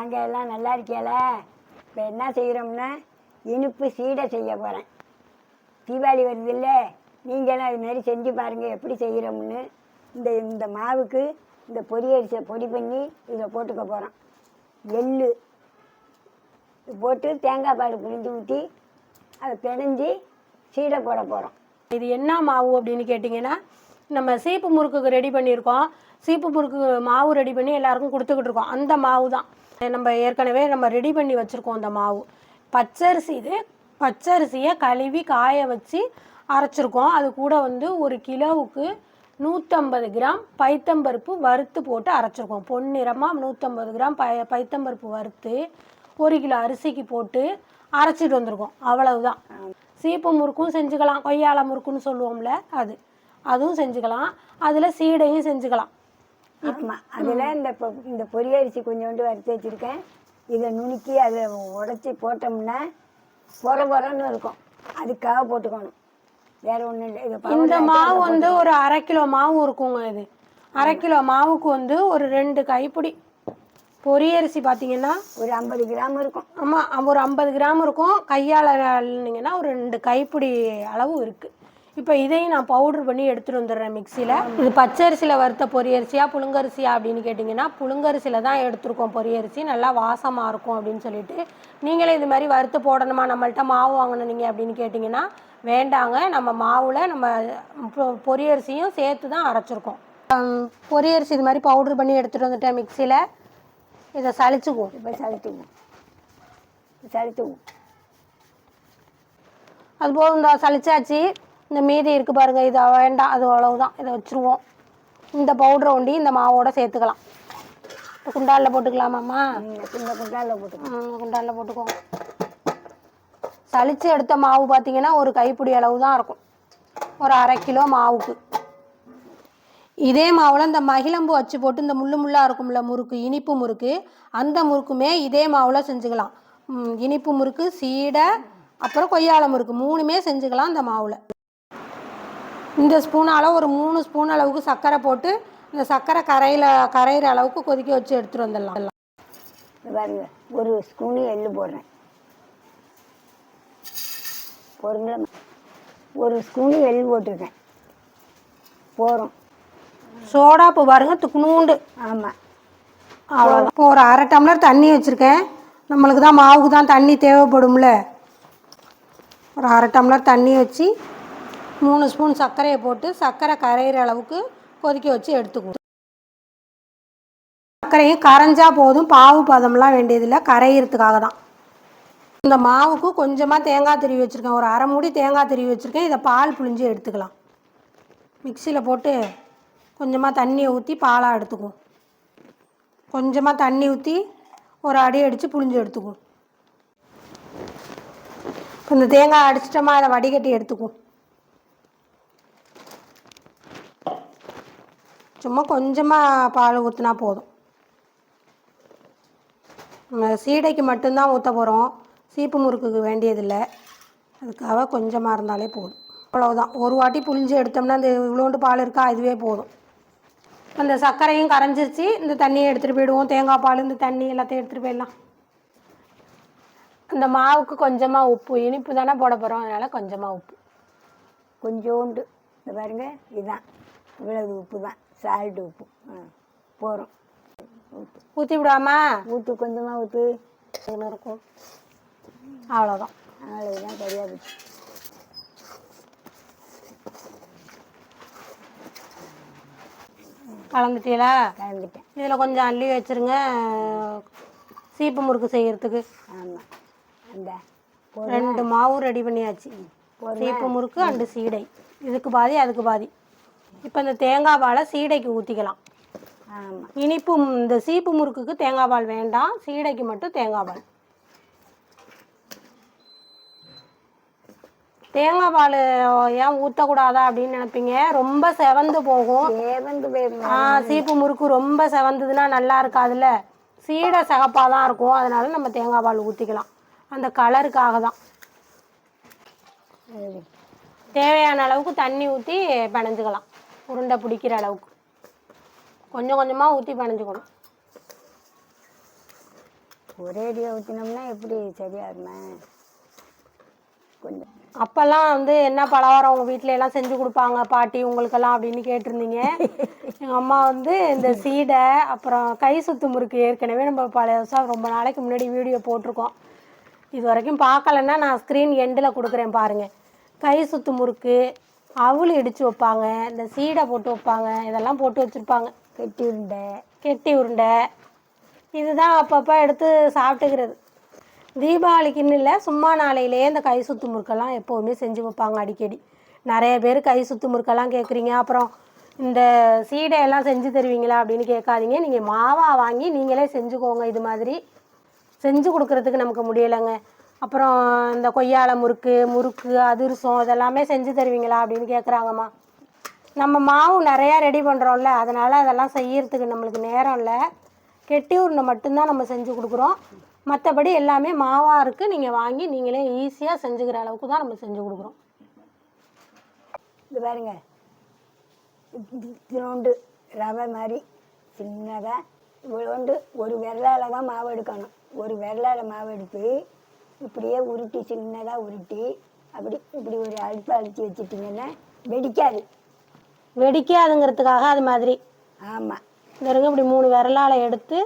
வாங்க எல்லாம் நல்லா இருக்கியால இப்போ என்ன செய்கிறோம்னா இனிப்பு சீடை செய்ய போகிறேன் தீபாவளி வருதுல்ல நீங்களும் அது மாதிரி செஞ்சு பாருங்கள் எப்படி செய்கிறோம்னு இந்த இந்த மாவுக்கு இந்த பொரியரிசியை பொடி பண்ணி இதில் போட்டுக்க போகிறோம் எள்ளு போட்டு தேங்காய் பால் புளிஞ்சு ஊற்றி அதை பிணைஞ்சி சீடை போட போகிறோம் இது என்ன மாவு அப்படின்னு கேட்டிங்கன்னா நம்ம சீப்பு முறுக்குக்கு ரெடி பண்ணியிருக்கோம். சீப்பு முறுக்கு மாவு ரெடி பண்ணி எல்லாருக்கும் கொடுத்துக்கிட்டு இருக்கோம். அந்த மாவு தான் நம்ம ஏற்கனவே நம்ம ரெடி பண்ணி வச்சுருக்கோம் அந்த மாவு. பச்சரிசி இது. பச்சரிசியை கழுவி காய வச்சு அரைச்சிருக்கோம். அது கூட வந்து ஒரு கிலோவுக்கு நூற்றம்பது கிராம் பைத்தம்பருப்பு வறுத்து போட்டு அரைச்சிருக்கோம். பொன்னிறமாக நூற்றம்பது கிராம் பை பைத்தம்பருப்பு வறுத்து ஒரு கிலோ அரிசிக்கு போட்டு அரைச்சிட்டு வந்திருக்கோம். அவ்வளவுதான். சீப்பு முறுக்கும் செஞ்சுக்கலாம். கொய்யால முறுக்குன்னு சொல்லுவோம்ல அது. அதுவும் செஞ்சுக்கலாம். அதில் சீடையும் செஞ்சுக்கலாம். ஆமாம் அதில் இந்த பொ- இந்த பொரியரிசி கொஞ்சோண்டு வறுத்து வச்சுருக்கேன். இதை நுணுக்கி அதை உடச்சி போட்டோம்னா பொற பொறன்னு இருக்கும். அதுக்காக போட்டுக்கணும். வேற ஒன்றும் இல்லை. இது இந்த மாவு வந்து ஒரு அரை கிலோ மாவு இருக்குங்க இது. அரை கிலோ மாவுக்கு வந்து ஒரு ரெண்டு கைப்பிடி. பொரியரிசி பார்த்தீங்கன்னா ஒரு ஐம்பது கிராம் இருக்கும். ஆமாம் ஒரு ஐம்பது கிராம் இருக்கும். கையால் ஒரு ரெண்டு கைப்பிடி அளவு இருக்குது இப்போ இதையும் நான் பவுடர் பண்ணி எடுத்துகிட்டு வந்துடுறேன் மிக்சியில் இது பச்சரிசியில் வறுத்த பொரியரிசியா புழுங்கரிசியா அப்படின்னு கேட்டிங்கன்னா புழுங்கரிசியில் தான் எடுத்திருக்கோம் பொரியரிசி. நல்லா வாசமாக இருக்கும் அப்படின்னு சொல்லிட்டு. நீங்களே இது மாதிரி வறுத்து போடணுமா? நம்மள்ட்ட மாவு வாங்கணும் நீங்கள் அப்படின்னு கேட்டிங்கன்னா வேண்டாங்க. நம்ம மாவில் நம்ம பொ- பொரியரிசியும் சேர்த்து தான் அரைச்சிருக்கோம் பொரியரிசி இது மாதிரி பவுடர் பண்ணி எடுத்துகிட்டு வந்துட்டேன் மிக்சியில் இதை சளிச்சுக்குவோம் இப்போ சளித்துவோம் சளித்துவோம் அது போதும் சளிச்சாச்சு இந்த மீதி இருக்குது பாருங்கள் இது வேண்டாம் அது அவ்வளவுதான். இதை வச்சுருவோம். இந்த பவுடரை ஒண்டி இந்த மாவோட சேர்த்துக்கலாம். இப்போ குண்டாலில் போட்டுக்கலாமாம்மா? சின்ன குண்டால போட்டுக்கணும் ம், குண்டாலில் போட்டுக்கோங்க. சளிச்சு எடுத்த மாவு பார்த்தீங்கன்னா ஒரு கைப்பிடி அளவு தான் இருக்கும். ஒரு அரை கிலோ மாவுக்கு. இதே மாவில் இந்த மகிழம்பு வச்சு போட்டு இந்த முள்ளு முள்ளாக இருக்கும்ல முறுக்கு இனிப்பு முறுக்கு அந்த முறுக்குமே இதே மாவில் செஞ்சுக்கலாம். இனிப்பு முறுக்கு சீடை அப்புறம் கொய்யால முறுக்கு மூணுமே செஞ்சுக்கலாம் இந்த மாவில். இந்த ஸ்பூனால் ஒரு மூணு ஸ்பூன் அளவுக்கு சர்க்கரை போட்டு இந்த சர்க்கரை கரையில் கரையிற அளவுக்கு கொதிக்க வச்சு எடுத்துகிட்டு வந்துடலாம். பாருங்க ஒரு ஸ்பூனு எள்ளு போடுறேன். பொருங்கள ஒரு ஸ்பூனு எள்ளு போட்டிருக்கேன். போகிறோம் சோடா இப்போ பாருங்க துக்குனூண்டு. ஆமாம் அவ்வளோதான் இப்போ ஒரு அரை டம்ளர் தண்ணி வச்சுருக்கேன். நம்மளுக்கு தான் மாவுக்கு தான் தண்ணி தேவைப்படும்ல. ஒரு அரை டம்ளர் தண்ணி வச்சு மூணு ஸ்பூன் சர்க்கரையை போட்டு சர்க்கரை கரையிற அளவுக்கு கொதிக்க வச்சு எடுத்துக்குவோம் சர்க்கரையும் கரைஞ்சா போதும். பாவு பதம்லாம் வேண்டியதில்லை. கரையிறதுக்காக தான். இந்த மாவுக்கு கொஞ்சமாக தேங்காய் திருவி வச்சுருக்கேன். ஒரு அரை மூடி தேங்காய் திருவி வச்சுருக்கேன். இதை பால் புழிஞ்சு எடுத்துக்கலாம். மிக்சியில் போட்டு கொஞ்சமாக தண்ணியை ஊற்றி பாலாக எடுத்துக்குவோம். கொஞ்சமாக தண்ணி ஊற்றி ஒரு அடி அடித்து புழிஞ்சு எடுத்துக்குவோம். இந்த தேங்காய் அடிச்சிட்டோமா அதை வடிகட்டி எடுத்துக்குவோம். சும்மா கொஞ்சமாக பால் ஊற்றினா போதும். சீடைக்கு மட்டும்தான் ஊற்ற போகிறோம் சீப்பு முறுக்குக்கு வேண்டியதில்லை. அதுக்காக கொஞ்சமாக இருந்தாலே போதும். அவ்வளோதான் ஒரு வாட்டி புழிஞ்சு எடுத்தோம்னா இந்த இவ்வளோண்டு பால் இருக்கா? இதுவே போதும். அந்த சர்க்கரையும் கரைஞ்சிருச்சு. இந்த தண்ணியை எடுத்துகிட்டு போயிடுவோம். தேங்காய் பால் இந்த தண்ணி எல்லாத்தையும் எடுத்துகிட்டு போயிடலாம். அந்த மாவுக்கு கொஞ்சமாக உப்பு. இனிப்பு தானே போட போகிறோம் அதனால் கொஞ்சமாக உப்பு. கொஞ்சோண்டு. இந்த பாருங்க இதுதான் இவ்வளவு உப்பு தான். சால்ட் உப்பு. ஆ போகிறோம் ஊற்றி விடாமா? ஊற்று கொஞ்சமாக ஊற்று இருக்கும். அவ்வளோதான் அவ்வளவுதான் சரியாக போச்சு. கலந்துட்டீங்களா? கலந்துட்டேன். இதில் கொஞ்சம் அள்ளி வச்சிருங்க. சீப்பு முறுக்கு செய்யறதுக்கு. ஆமாம் அந்த ரெண்டு மாவு ரெடி பண்ணியாச்சு. சீப்பு முறுக்கு அண்டு சீடை. இதுக்கு பாதி அதுக்கு பாதி. இப்போ இந்த தேங்காய் பாலை சீடைக்கு ஊற்றிக்கலாம் இனிப்பு இந்த சீப்பு முறுக்குக்கு தேங்காய் பால் வேண்டாம். சீடைக்கு மட்டும் தேங்காய் பால் தேங்காய் பால் ஏன் ஊற்றக்கூடாதா அப்படின்னு நினைப்பீங்க? ரொம்ப செவந்து போகும். ஆ சீப்பு முறுக்கு ரொம்ப செவந்ததுன்னா நல்லா இருக்காதுல்ல? சீடை சிகப்பாக தான் இருக்கும். அதனால நம்ம தேங்காய் பால் ஊற்றிக்கலாம் அந்த கலருக்காக தான். தேவையான அளவுக்கு தண்ணி ஊற்றி பிணைஞ்சுக்கலாம் உருண்டை பிடிக்கிற அளவுக்கு. கொஞ்சம் கொஞ்சமாக ஊற்றி பிணைஞ்சுக்கணும் ஒரே அடியாக ஊற்றினோம்னா எப்படி சரியாகுமா? கொஞ்சம். அப்போல்லாம் வந்து என்ன பலகாரம் உங்கள் வீட்டில எல்லாம் செஞ்சு கொடுப்பாங்க? பாட்டி உங்களுக்கெல்லாம் அப்படின்னு கேட்டிருந்தீங்க. எங்கள் அம்மா வந்து இந்த சீடை அப்புறம் கை சுத்து முறுக்கு ஏற்கனவே நம்ம பழைய வருஷம் ரொம்ப நாளைக்கு முன்னாடி வீடியோ போட்டிருக்கோம். இது வரைக்கும் பார்க்கலன்னா நான் ஸ்க்ரீன் எண்டில் கொடுக்குறேன் பாருங்கள் கை சுத்து முறுக்கு அவல் இடித்து வைப்பாங்க இந்த சீடை போட்டு வைப்பாங்க இதெல்லாம் போட்டு வச்சுருப்பாங்க. கெட்டி உருண்டை கெட்டி உருண்டை. இதுதான் அப்பப்போ எடுத்து சாப்பிட்டுக்கிறது. தீபாவளிக்குன்னு இல்லை சும்மா நாளையிலேயே இந்த கை சுத்து முறுக்கெல்லாம் எப்போவுமே செஞ்சு வைப்பாங்க அடிக்கடி. நிறைய பேர் கை சுத்து முறுக்கெல்லாம் கேட்குறீங்க அப்புறம் இந்த சீடையெல்லாம் செஞ்சு தருவீங்களா அப்படின்னு கேட்காதீங்க. நீங்கள் மாவா வாங்கி நீங்களே செஞ்சுக்கோங்க. இது மாதிரி செஞ்சு கொடுக்குறதுக்கு நமக்கு முடியலைங்க. அப்புறம் இந்த கொய்யால முறுக்கு முறுக்கு அதிரசம் இதெல்லாமே செஞ்சு தருவீங்களா அப்படின்னு கேட்குறாங்கம்மா நம்ம மாவு நிறையா ரெடி பண்ணுறோம்ல அதனால் அதெல்லாம் செய்யறதுக்கு நம்மளுக்கு நேரம் இல்லை. கெட்டி உருண்டை மட்டும்தான் நம்ம செஞ்சு கொடுக்குறோம். மற்றபடி எல்லாமே மாவாக இருக்குது நீங்கள் வாங்கி நீங்களே ஈஸியாக செஞ்சுக்கிற அளவுக்கு தான் நம்ம செஞ்சு கொடுக்குறோம். இது பாருங்க. இத்தினோண்டு ரவை மாதிரி சின்னதாக இவ்வளோண்டு ஒரு விரலால் தான் மாவு எடுக்கணும். ஒரு விரலால் மாவு எடுத்து இப்படியே உருட்டி சின்னதாக உருட்டி அப்படி இப்படி ஒரு அடுப்பு அழிச்சு வச்சுட்டிங்கன்னா வெடிக்காது. வெடிக்காதுங்கிறதுக்காக அது மாதிரி. ஆமாம் இந்த இப்படி மூணு விரலால் எடுத்து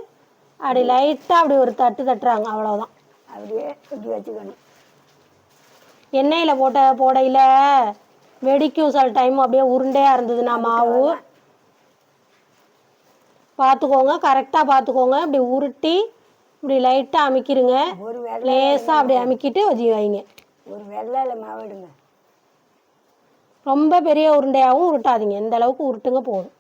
அப்படி லைட்டாக அப்படி ஒரு தட்டு தட்டுறாங்க அவ்வளோதான் அப்படியே இப்படி வச்சுக்கணும். எண்ணெயில் போட்ட போடையில் வெடிக்கும் சில டைம் அப்படியே உருண்டையாக இருந்ததுன்னா மாவு. பார்த்துக்கோங்க கரெக்டாக பார்த்துக்கோங்க இப்படி உருட்டி இப்படி லைட்டாக அமுக்கிடுங்க ஒரு லேசாக அப்படி அமுக்கிட்டு வச்சு வைங்க. ஒரு விரலால மாவு எடுங்க. ரொம்ப பெரிய உருண்டையாகவும் உருட்டாதீங்க. இந்த அளவுக்கு உருட்டுங்க போதும்.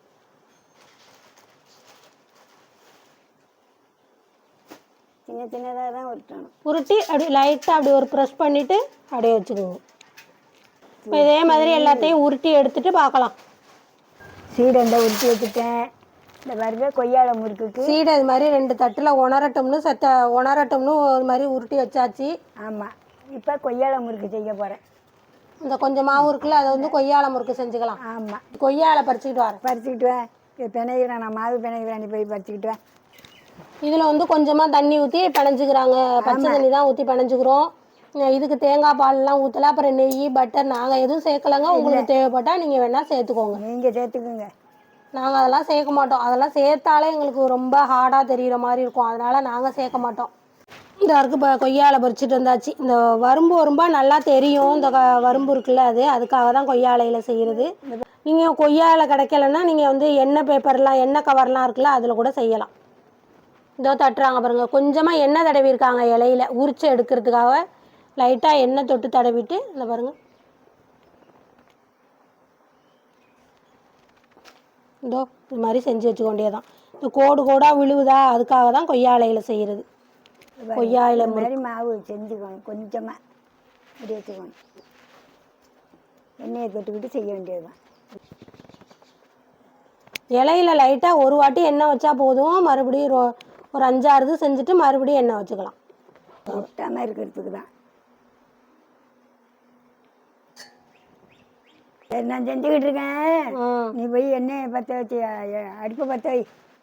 சின்ன சின்னதாக தான் உருட்டணும். உருட்டி அப்படி லைட்டாக அப்படி ஒரு ப்ரெஸ் பண்ணிவிட்டு அப்படியே வச்சுக்கோங்க. இப்போ இதே மாதிரி எல்லாத்தையும் உருட்டி எடுத்துட்டு பார்க்கலாம். சீடை உருட்டி வச்சுட்டேன். இந்த பாருங்க கொய்யால முறுக்குக்கு. சீடை இது மாதிரி ரெண்டு தட்டில் உணரட்டும்னு சத்த உணரட்டும்னு ஒரு மாதிரி உருட்டி வச்சாச்சு. ஆமாம் இப்போ கொய்யால முறுக்கு செய்ய போகிறேன் இந்த கொஞ்சம் மாவு இருக்குல்ல அதை வந்து கொய்யால முறுக்கு செஞ்சுக்கலாம். ஆமாம் கொய்யால பறிச்சுக்கிட்டு வரேன். பறிச்சுக்கிட்டு வா. இது பிணைகிறேன் நான் மாவு பிணைகிறேன் நீ போய் பறிச்சுக்கிட்டு வா. இதில் வந்து கொஞ்சமாக தண்ணி ஊற்றி பிணைஞ்சுக்கிறாங்க. பச்சை தண்ணி தான் ஊற்றி பிணைஞ்சுக்கிறோம். இதுக்கு தேங்காய் பால்லாம் ஊற்றலாம் அப்புறம் நெய் பட்டர் நாங்கள் எதுவும் சேர்க்கலங்க. உங்களுக்கு தேவைப்பட்டால் நீங்கள் வேணால் சேர்த்துக்கோங்க. நீங்கள் சேர்த்துக்குங்க. நாங்கள் அதெல்லாம் சேர்க்க மாட்டோம். அதெல்லாம் சேர்த்தாலே எங்களுக்கு ரொம்ப ஹார்டாக தெரிகிற மாதிரி இருக்கும். அதனால் நாங்கள் சேர்க்க மாட்டோம். இந்த வரைக்கும் இப்போ கொய்யால பறிச்சுட்டு வந்தாச்சு. இந்த வரும்பு வரும்பா நல்லா தெரியும். இந்த க- வரும்பு இருக்குல்ல அது. அதுக்காக தான் கொய்யாலையில் செய்கிறது நீங்கள் கொய்யாவில் கிடைக்கலன்னா நீங்கள் வந்து எண்ணெய் பேப்பர்லாம் எண்ணெய் கவர்லாம் இருக்குல்ல அதில் கூட செய்யலாம். இதோ தட்டுறாங்க பாருங்கள் கொஞ்சமாக எண்ணெய் தடவி இருக்காங்க இலையில. உரிச்சு எடுக்கிறதுக்காக லைட்டாக எண்ணெய் தொட்டு தடவிட்டு இந்த பாருங்கள் இதோ இது மாதிரி செஞ்சு வச்சுக்கொண்டே தான் இந்த கோடு கோடாக விழுவுதா? அதுக்காக தான் கொய்யாலையில் செய்கிறது கொய்யா இலை இந்த மாதிரி மாவு செஞ்சுக்கணும் கொஞ்சமாக இப்படி வச்சுக்கணும் எண்ணெயை தொட்டுக்கிட்டு செய்ய வேண்டியதுதான். இலையில லைட்டாக ஒரு வாட்டி எண்ணெய் வச்சா போதும். மறுபடியும் ஒரு அஞ்சாறு இது செஞ்சுட்டு மறுபடியும் எண்ணெய் வச்சுக்கலாம். ஒட்டாமல் இருக்கிறதுக்கு தான் நான் செஞ்சுக்கிட்டு இருக்கேன். நீ போய் எண்ணெயை பற்ற வச்சு அடுப்பை பற்ற வை.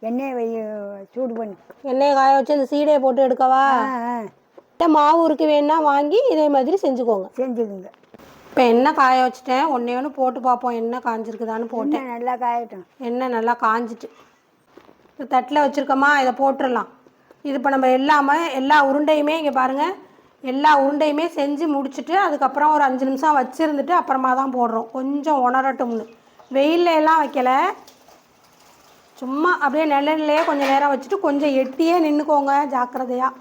எண்ணெயை வை சூடு பண்ணு. எண்ணெயை காய வச்சு இந்த சீடையை போட்டு எடுக்கவா? மாவு இருக்கு வேணா வாங்கி இதே மாதிரி செஞ்சுக்கோங்க. செஞ்சுக்குங்க. இப்போ எண்ணெய் காய வச்சுட்டேன்? ஒன்றே ஒன்று போட்டு பார்ப்போம். எண்ணெய் காஞ்சிருக்குதான்னு போட்டேன். நல்லா காயட்டும். எண்ணெய் நல்லா காஞ்சிட்டு. தட்டில் வச்சுருக்கோமா இதை போட்டுடலாம் இது இப்போ நம்ம எல்லாமே எல்லா உருண்டையுமே இங்கே பாருங்கள் எல்லா உருண்டையுமே செஞ்சு முடிச்சுட்டு அதுக்கப்புறம் ஒரு அஞ்சு நிமிஷம் வச்சுருந்துட்டு அப்புறமா தான் போடுறோம். கொஞ்சம் உணரட்டும்னு. வெயிலில் எல்லாம் வைக்கலை. சும்மா அப்படியே நிழல்லையே கொஞ்சம் நேரம் வச்சுட்டு கொஞ்சம் எட்டியே நின்றுக்கோங்க ஜாக்கிரதையாக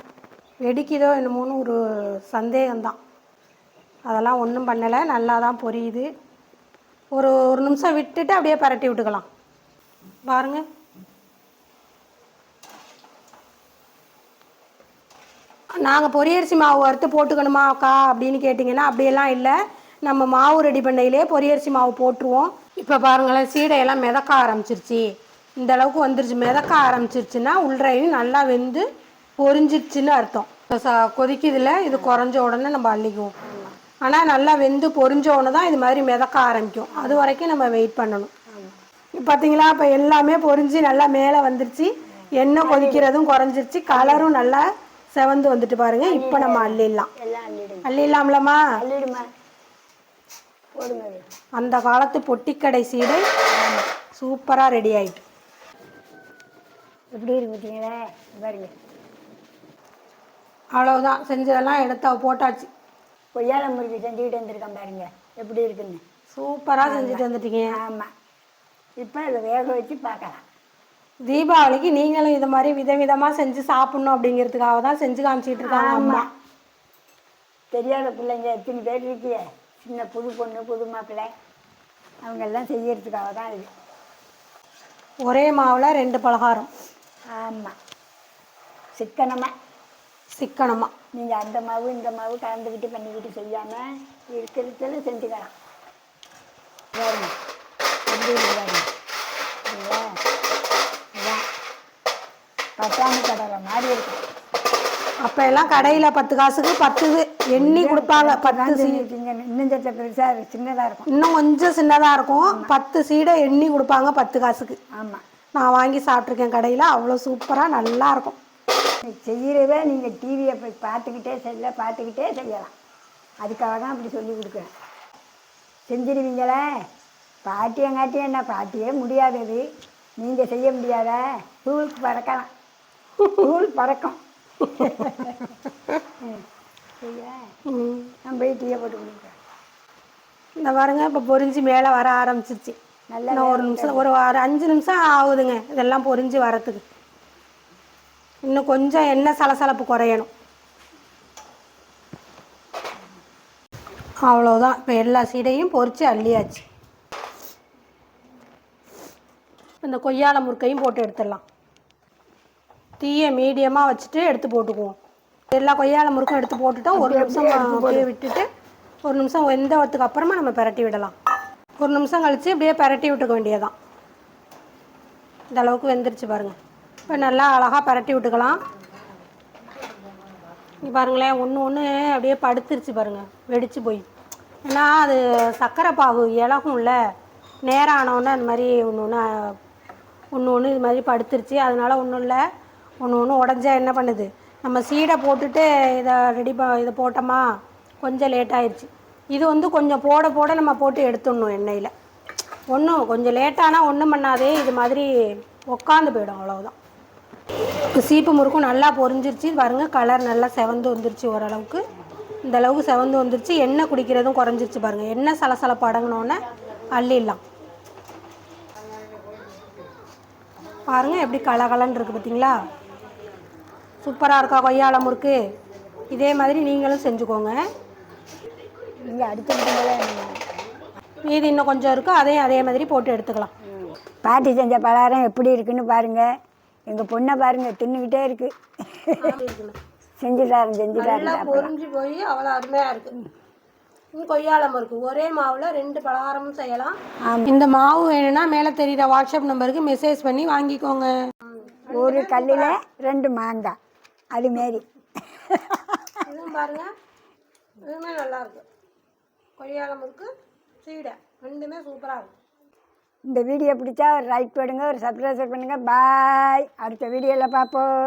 வெடிக்குதோ என்னமோன்னு ஒரு சந்தேகம்தான். அதெல்லாம் ஒன்றும் பண்ணலை. நல்லா தான் பொரியுது. ஒரு ஒரு நிமிஷம் விட்டுட்டு அப்படியே பரட்டி விட்டுக்கலாம். பாருங்கள் நாங்கள் பொரியரிசி மாவு வறுத்து போட்டுக்கணுமா அக்கா அப்படின்னு கேட்டிங்கன்னா அப்படியெல்லாம் இல்லை. நம்ம மாவு ரெடி பண்ணையிலே பொரியரிசி மாவு போட்டுருவோம். இப்போ பாருங்களேன் சீடையெல்லாம் மிதக்க ஆரம்பிச்சிருச்சு. இந்த அளவுக்கு வந்துருச்சு. மிதக்க ஆரம்பிச்சிருச்சுன்னா உள்றையும் நல்லா வெந்து பொரிஞ்சிருச்சுன்னு அர்த்தம். இப்போ ச கொதிக்குதுல இது குறைஞ்ச உடனே நம்ம அள்ளிக்குவோம். ஆனால் நல்லா வெந்து பொரிஞ்ச உடனே தான் இது மாதிரி மிதக்க ஆரம்பிக்கும். அது வரைக்கும் நம்ம வெயிட் பண்ணணும். இப்போ பார்த்தீங்களா இப்போ எல்லாமே பொரிஞ்சு நல்லா மேலே வந்துருச்சு. எண்ணெய் கொதிக்கிறதும் குறைஞ்சிருச்சு. கலரும் நல்லா செவந்து வந்துட்டு பாருங்க இப்போ நம்ம அள்ளிடலாம். அள்ளிடலாம்லம்மா. அந்த காலத்து பொட்டிக்கடை சீடை சூப்பராக ரெடி ஆயிட்டு. எப்படி இருக்கு பார்த்தீங்களா? பாருங்க. அவ்வளவுதான் செஞ்சதெல்லாம் எடுத்து போட்டாச்சு. கொய்யால முறுக்கு செஞ்சுக்கிட்டு வந்திருக்கேன் பாருங்க எப்படி இருக்குன்னு. சூப்பராக செஞ்சுட்டு வந்துட்டீங்க. ஆமாம் இப்போ இதை வேக வச்சு பார்க்கலாம். தீபாவளிக்கு நீங்களும் இது மாதிரி விதவிதமாக செஞ்சு சாப்பிடணும் அப்படிங்கிறதுக்காக தான் செஞ்சு காமிச்சிட்டு இருக்காங்க அம்மா. தெரியாத பிள்ளைங்க எத்தனை பேர் இருக்கிய சின்ன புது பொண்ணு புது மாப்பிள்ளை. அவங்கெல்லாம் செய்யறதுக்காக தான் இது. ஒரே மாவில் ரெண்டு பலகாரம். ஆமாம் சிக்கனமாக சிக்கனமாக நீங்கள் அந்த மாவு இந்த மாவு கலந்துக்கிட்டு பண்ணிக்கிட்டு செய்யாமல் இருக்கிறதுல செஞ்சுக்கலாம். பாருங்க பட்டாணி கடலை மாதிரி இருக்கும் அப்போ எல்லாம் கடையில் பத்து காசுக்கு பத்து இது எண்ணி கொடுப்பாங்க. பத்து சீ செஞ்சுருக்கீங்க இன்னும் சத்த பெருசாக சின்னதாக இருக்கும். இன்னும் கொஞ்சம் சின்னதாக இருக்கும். பத்து சீடை எண்ணி கொடுப்பாங்க பத்து காசுக்கு. ஆமாம் நான் வாங்கி சாப்பிட்ருக்கேன் கடையில். அவ்வளோ சூப்பராக நல்லா இருக்கும். செய்கிறத நீங்கள் டிவியை போய் பார்த்துக்கிட்டே செல்ல பார்த்துக்கிட்டே செய்யலாம். அதுக்காக தான் அப்படி சொல்லி கொடுக்குறேன். செஞ்சிருவீங்களே? பாட்டியங்காட்டியும் என்ன? பாட்டியே முடியாதது. நீங்கள் செய்ய முடியாதா? தூளுக்கு பறக்கலாம். தூள் பறக்கும். நான் போய் டீயை போட்டு கொடுக்குறேன். இந்த பாருங்க இப்போ பொரிஞ்சு மேலே வர ஆரம்பிச்சிருச்சு நல்லா ஒரு நிமிஷம் ஒரு அஞ்சு நிமிஷம் ஆகுதுங்க. இதெல்லாம் பொரிஞ்சு வரத்துக்கு. இன்னும் கொஞ்சம் எண்ணெய் சலசலப்பு குறையணும். அவ்வளோதான் இப்போ எல்லா சீடையும் பொரிச்சு அள்ளியாச்சு. இந்த கொய்யால முறுக்கையும் போட்டு எடுத்துடலாம். தீயை மீடியமாக வச்சுட்டு எடுத்து போட்டுக்குவோம். எல்லா கொய்யால முறுக்கும் எடுத்து போட்டுட்டோம் ஒரு நிமிஷம் அப்படியே விட்டுட்டு ஒரு நிமிஷம் வெந்ததுக்கு அப்புறமா நம்ம பிரட்டி விடலாம். ஒரு நிமிஷம் கழித்து அப்படியே பிரட்டி விட்டுக்க வேண்டியதான் இந்த அளவுக்கு வெந்துருச்சு பாருங்க. இப்போ நல்லா அழகாக பிரட்டி விட்டுக்கலாம். இங்க பாருங்களேன் ஒன்று ஒன்று அப்படியே படுத்துருச்சு பாருங்க. வெடிச்சு போய். ஏன்னா அது சர்க்கரை பாகு இலகும்ல. நேரம் ஆனவுடனே அந்த மாதிரி ஒன்று ஒன்று ஒன்று ஒன்று இது மாதிரி படுத்துருச்சு. அதனால ஒன்றும் இல்லை. ஒன்று ஒன்று உடஞ்சா என்ன பண்ணுது? நம்ம சீடை போட்டுட்டு இதை ரெடி ப இதை போட்டோமா? கொஞ்சம் லேட் ஆயிடுச்சு இது வந்து கொஞ்சம் போட போட நம்ம போட்டு எடுத்துடணும் எண்ணெயில். ஒன்றும் கொஞ்சம் லேட்டானால் ஒன்றும் பண்ணாதே இது மாதிரி உக்காந்து போயிடும் அவ்வளோதான் இப்போ சீப்பு முறுக்கும் நல்லா பொரிஞ்சிருச்சு. பாருங்கள் கலர் நல்லா செவந்து வந்துருச்சு ஓரளவுக்கு. இந்த அளவுக்கு செவந்து வந்துருச்சு. எண்ணெய் குடிக்கிறதும் குறைஞ்சிருச்சு பாருங்கள் எண்ணெய் சலசலப்பு அடங்கினோடனே அள்ளிடலாம். பாருங்கள் எப்படி கலகலன்னு இருக்குது பார்த்தீங்களா சூப்பராக இருக்கா கொய்யால முறுக்கு இதே மாதிரி நீங்களும் செஞ்சுக்கோங்க. நீங்கள் அடிச்சுக்கிட்டீங்களே மீதி இன்னும் கொஞ்சம் இருக்கு அதையும் அதே மாதிரி போட்டு எடுத்துக்கலாம். பாட்டி செஞ்ச பலகாரம் எப்படி இருக்குன்னு பாருங்கள் எங்கள் பொண்ணை பாருங்கள் தின்னுக்கிட்டே இருக்கு. செஞ்சு தரேன் செஞ்சு தரேன் நல்லா பொரிஞ்சு போய் அவ்வளோ அருமையாக இருக்கு. இன்னும் கொய்யால முறுக்கு ஒரே மாவில் ரெண்டு பலகாரமும் செய்யலாம். இந்த மாவு வேணும்னா மேலே தெரியுற வாட்ஸ்அப் நம்பருக்கு மெசேஜ் பண்ணி வாங்கிக்கோங்க. ஒரு கல்லில் ரெண்டு மாங்காய் அது மாரி. இதுவும் பாருங்க. இதுவுமே நல்லா இருக்கு கொய்யால முறுக்கு சீடை. ரெண்டுமே சூப்பராக இருக்கும் இந்த வீடியோ பிடிச்சா ஒரு லைக் பண்ணுங்க ஒரு சப்ஸ்கிரைப் பண்ணுங்க. பாய் அடுத்த வீடியோவில் பார்ப்போம்